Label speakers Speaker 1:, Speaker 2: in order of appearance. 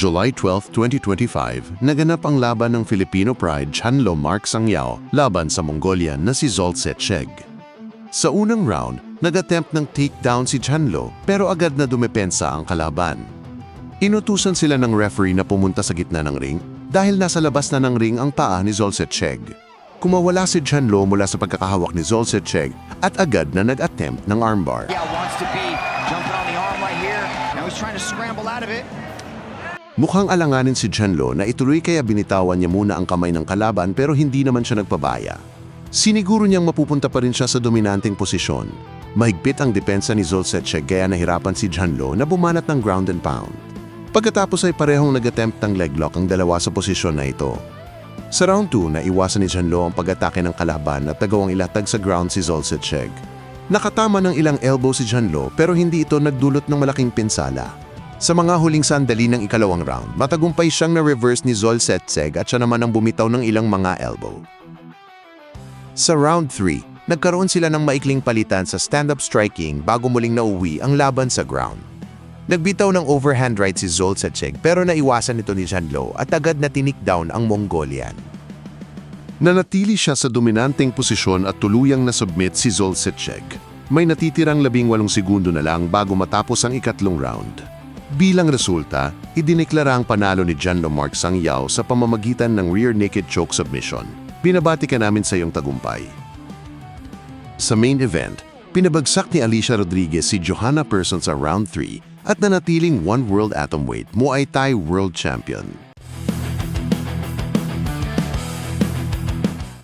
Speaker 1: July 12, 2025, naganap ang laban ng Filipino Pride Chanlo Mark Sangyao laban sa Mongolian na si Zolt Setcheg. Sa unang round, nag-attempt ng takedown si Chanlo pero agad na dumepensa ang kalaban. Inutusan sila ng referee na pumunta sa gitna ng ring dahil nasa labas na ng ring ang paa ni Zolsetcheg. Kumawala si Chanlo mula sa pagkakahawak ni Zolsetcheg at agad na nag-attempt ng armbar.
Speaker 2: Yeah, wants to be jumping on the arm right here. Now he's trying to scramble out of it.
Speaker 1: Mukhang alanganin si Chanlo na ituloy kaya binitawan niya muna ang kamay ng kalaban pero hindi naman siya nagpabaya. Siniguro niyang mapupunta pa rin siya sa dominanteng posisyon. Mahigpit ang depensa ni Zolsetcheg kaya nahirapan si Chanlo na bumanat ng ground and pound. Pagkatapos ay parehong nag-attempt ng leg lock ang dalawa sa posisyon na ito. Sa round 2, naiwasan ni Chanlo ang pag-atake ng kalaban at nagawang ilatag sa ground si Zolsetcheg. Nakatama ng ilang elbow si Chanlo pero hindi ito nagdulot ng malaking pinsala. Sa mga huling sandali ng ikalawang round, matagumpay siyang na-reverse ni Zol Setseg at siya naman ang bumitaw ng ilang mga elbow. Sa round 3, nagkaroon sila ng maikling palitan sa stand-up striking bago muling nauwi ang laban sa ground. Nagbitaw ng overhand right si Zol Setseg pero naiwasan ito ni Janlo at agad na tinikdown ang Mongolian. Nanatili siya sa dominanteng posisyon at tuluyang nasubmit si Zol Setseg. May natitirang labing walong segundo na lang bago matapos ang ikatlong round. Bilang resulta, idineklara ang panalo ni John Mark Sangyao sa pamamagitan ng rear naked choke submission. Binabati ka namin sa iyong tagumpay. Sa main event, pinabagsak ni Alicia Rodriguez si Johanna Person sa round 3 at nanatiling one world atomweight Muay Thai World Champion.